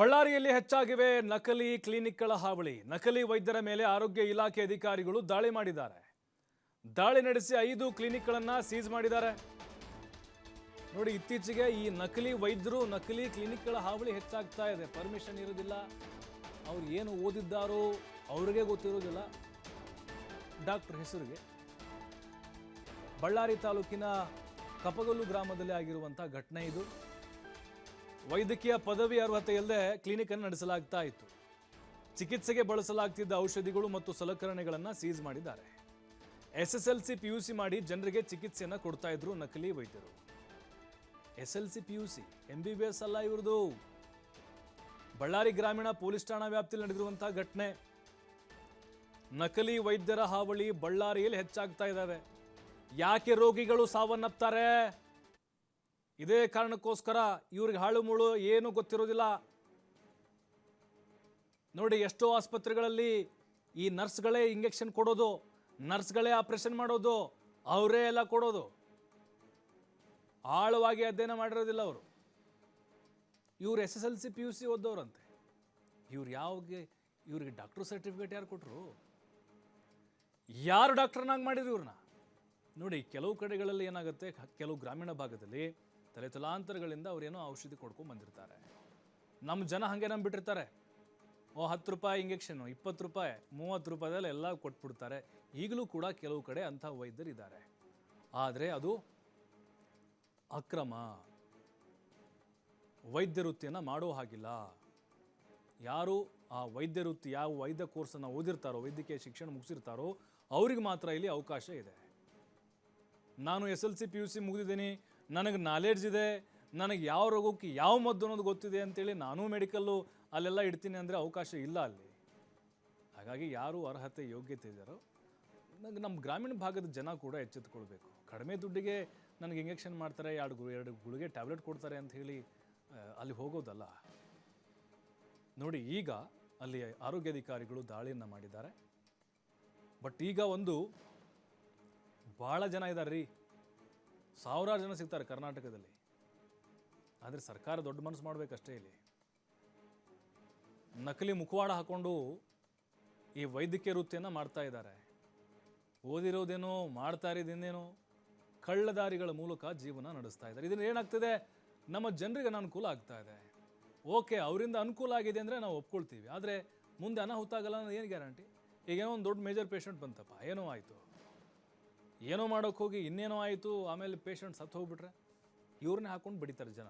ಬಳ್ಳಾರಿಯಲ್ಲಿ ಹೆಚ್ಚಾಗಿವೆ ನಕಲಿ ಕ್ಲಿನಿಕ್ಗಳ ಹಾವಳಿ. ನಕಲಿ ವೈದ್ಯರ ಮೇಲೆ ಆರೋಗ್ಯ ಇಲಾಖೆ ಅಧಿಕಾರಿಗಳು ದಾಳಿ ಮಾಡಿದ್ದಾರೆ. ದಾಳಿ ನಡೆಸಿ ಐದು ಕ್ಲಿನಿಕ್ಗಳನ್ನು ಸೀಸ್ ಮಾಡಿದ್ದಾರೆ. ನೋಡಿ, ಇತ್ತೀಚೆಗೆ ಈ ನಕಲಿ ವೈದ್ಯರು ನಕಲಿ ಕ್ಲಿನಿಕ್ಗಳ ಹಾವಳಿ ಹೆಚ್ಚಾಗ್ತಾ ಇದೆ. ಪರ್ಮಿಷನ್ ಇರೋದಿಲ್ಲ. ಅವ್ರು ಏನು ಓದಿದ್ದಾರೋ ಅವ್ರಿಗೆ ಗೊತ್ತಿರೋದಿಲ್ಲ. ಡಾಕ್ಟರ್ ಹೆಸರಿಗೆ. ಬಳ್ಳಾರಿ ತಾಲೂಕಿನ ಕಪಗಲ್ಲು ಗ್ರಾಮದಲ್ಲಿ ಆಗಿರುವಂಥ ಘಟನೆ ಇದು. ವೈದ್ಯಕೀಯ ಪದವಿ ಅರ್ಹತೆ ಇಲ್ಲದೆ ಕ್ಲಿನಿಕ್ ಅನ್ನು ನಡೆಸಲಾಗ್ತಾ ಇತ್ತು. ಚಿಕಿತ್ಸೆಗೆ ಬಳಸಲಾಗ್ತಿದ್ದ ಔಷಧಿಗಳು ಮತ್ತು ಸಲಕರಣೆಗಳನ್ನು ಸೀಸ್ ಮಾಡಿದ್ದಾರೆ. S S L C P U C ಮಾಡಿ ಜನರಿಗೆ ಚಿಕಿತ್ಸೆಯನ್ನು ಕೊಡ್ತಾ ಇದ್ರು ನಕಲಿ ವೈದ್ಯರು. S L C P U C M B B S ಅಲ್ಲ ಇವ್ರದು. ಬಳ್ಳಾರಿ ಗ್ರಾಮೀಣ ಪೊಲೀಸ್ ಠಾಣಾ ವ್ಯಾಪ್ತಿಯಲ್ಲಿ ನಡೆದಿರುವಂತಹ ಘಟನೆ. ನಕಲಿ ವೈದ್ಯರ ಹಾವಳಿ ಬಳ್ಳಾರಿಯಲ್ಲಿ ಹೆಚ್ಚಾಗ್ತಾ ಇದ್ದಾವೆ ಯಾಕೆ ರೋಗಿಗಳು ಸಾವನ್ನಪ್ತಾರೆ? ಇದೇ ಕಾರಣಕ್ಕೋಸ್ಕರ ಇವ್ರಿಗೆ ಹಾಳು ಮುಳು ಏನೂ ಗೊತ್ತಿರೋದಿಲ್ಲ. ನೋಡಿ, ಎಷ್ಟೋ ಆಸ್ಪತ್ರೆಗಳಲ್ಲಿ ಈ ನರ್ಸ್ಗಳೇ ಇಂಜೆಕ್ಷನ್ ಕೊಡೋದು, ನರ್ಸ್ಗಳೇ ಆಪರೇಷನ್ ಮಾಡೋದು, ಅವರೇ ಎಲ್ಲ ಕೊಡೋದು. ಆಳವಾಗಿ ಅಧ್ಯಯನ ಮಾಡಿರೋದಿಲ್ಲ ಅವರು. ಇವ್ರು S S L C P U C ಓದೋರಂತೆ ಇವ್ರು ಯಾವಾಗ, ಇವ್ರಿಗೆ ಡಾಕ್ಟರ್ ಸರ್ಟಿಫಿಕೇಟ್ ಯಾರು ಕೊಟ್ಟರು ಯಾರು ಡಾಕ್ಟರ್ನಾಗಿ ಮಾಡಿದ್ರು ಇವ್ರನ್ನ? ನೋಡಿ, ಕೆಲವು ಕಡೆಗಳಲ್ಲಿ ಏನಾಗುತ್ತೆ ಕೆಲವು ಗ್ರಾಮೀಣ ಭಾಗದಲ್ಲಿ ತಲೆ ತಲಾಂತರಗಳಿಂದ ಅವ್ರೇನೋ ಔಷಧಿ ಕೊಡ್ಕೊಂಡು ಬಂದಿರ್ತಾರೆ. ನಮ್ಮ ಜನ ಹಾಗೆ ನಂಬಿಟ್ಟಿರ್ತಾರೆ. ಓ, ಹತ್ತು ರೂಪಾಯಿ ಇಂಜೆಕ್ಷನ್ ಇಪ್ಪತ್ತು ರೂಪಾಯಿ, ಮೂವತ್ತು ರೂಪಾಯಿದಲ್ಲಿ ಎಲ್ಲ ಕೊಟ್ಬಿಡ್ತಾರೆ. ಈಗಲೂ ಕೂಡ ಕೆಲವು ಕಡೆ ಅಂಥ ವೈದ್ಯರಿದ್ದಾರೆ. ಆದರೆ ಅದು ಅಕ್ರಮ. ವೈದ್ಯ ವೃತ್ತಿಯನ್ನು ಮಾಡೋ ಹಾಗಿಲ್ಲ. ಯಾರು ಆ ವೈದ್ಯ ವೃತ್ತಿ ಯಾವ ವೈದ್ಯ ಕೋರ್ಸನ್ನು ಓದಿರ್ತಾರೋ, ವೈದ್ಯಕೀಯ ಶಿಕ್ಷಣ ಮುಗಿಸಿರ್ತಾರೋ, ಅವ್ರಿಗೆ ಮಾತ್ರ ಇಲ್ಲಿ ಅವಕಾಶ ಇದೆ. ನಾನು S L C P U C ಮುಗಿದಿದ್ದೀನಿ ನನಗೆ ನಾಲೆಡ್ಜ್ ಇದೆ, ನನಗೆ ಯಾವ ರೋಗಕ್ಕೆ ಯಾವ ಮದ್ದು ಅನ್ನೋದು ಗೊತ್ತಿದೆ ಅಂತೇಳಿ ನಾನೂ ಮೆಡಿಕಲ್ಲು ಅಲ್ಲೆಲ್ಲ ಇಡ್ತೀನಿ ಅಂದರೆ ಅವಕಾಶ ಇಲ್ಲ ಅಲ್ಲಿ. ಹಾಗಾಗಿ ಯಾರು ಅರ್ಹತೆ, ಯೋಗ್ಯತೆ ಇದ್ದಾರೋ ನನಗೆ ನಮ್ಮ ಗ್ರಾಮೀಣ ಭಾಗದ ಜನ ಕೂಡ ಎಚ್ಚೆತ್ತುಕೊಳ್ಬೇಕು. ಕಡಿಮೆ ದುಡ್ಡಿಗೆ ನನಗೆ ಇಂಜೆಕ್ಷನ್ ಮಾಡ್ತಾರೆ, ಎರಡು ಎರಡು ಗುಳಿಗೆ ಟ್ಯಾಬ್ಲೆಟ್ ಕೊಡ್ತಾರೆ ಅಂತ ಹೇಳಿ ಅಲ್ಲಿ ಹೋಗೋದಲ್ಲ. ನೋಡಿ, ಈಗ ಅಲ್ಲಿ ಆರೋಗ್ಯಾಧಿಕಾರಿಗಳು ದಾಳಿಯನ್ನು ಮಾಡಿದ್ದಾರೆ. ಬಟ್ ಈಗ ಒಂದು ಭಾಳ ಜನ ಇದ್ದಾರೆ ರೀ ಸಾವಿರಾರು ಜನ ಸಿಗ್ತಾರೆ ಕರ್ನಾಟಕದಲ್ಲಿ. ಆದರೆ ಸರ್ಕಾರ ದೊಡ್ಡ ಮನಸ್ಸು ಮಾಡಬೇಕಷ್ಟೇ ಇಲ್ಲಿ. ನಕಲಿ ಮುಖವಾಡ ಹಾಕೊಂಡು ಈ ವೈದ್ಯಕೀಯ ವೃತ್ತಿಯನ್ನು ಮಾಡ್ತಾ ಇದ್ದಾರೆ. ಓದಿರೋದೇನೋ, ಮಾಡ್ತಾ ಇರೋದೇನೇನೋ, ಕಳ್ಳದಾರಿಗಳ ಮೂಲಕ ಜೀವನ ನಡೆಸ್ತಾ ಇದ್ದಾರೆ. ಇದರಿಂದ ಏನಾಗ್ತಿದೆ? ನಮ್ಮ ಜನರಿಗೆ ಅನುಕೂಲ ಆಗ್ತಾ ಇದೆ. ಓಕೆ, ಅವರಿಂದ ಅನುಕೂಲ ಆಗಿದೆ ಅಂದರೆ ನಾವು ಒಪ್ಕೊಳ್ತೀವಿ. ಆದರೆ ಮುಂದೆ ಅನಾಹುತ ಆಗಲ್ಲ ಅನ್ನೋದು ಏನು ಗ್ಯಾರಂಟಿ? ಈಗೇನೋ ಒಂದು ದೊಡ್ಡ ಮೇಜರ್ ಪೇಷಂಟ್ ಬಂತಪ್ಪ, ಏನೋ ಆಯಿತು. ಏನೋ ಮಾಡೋಕೆ ಹೋಗಿ ಇನ್ನೇನೋ ಆಯಿತು ಆಮೇಲೆ ಪೇಷಂಟ್ ಸತ್ತು ಹೋಗ್ಬಿಟ್ರೆ ಇವ್ರನ್ನೇ ಹಾಕ್ಕೊಂಡು ಬಡಿತಾರೆ ಜನ.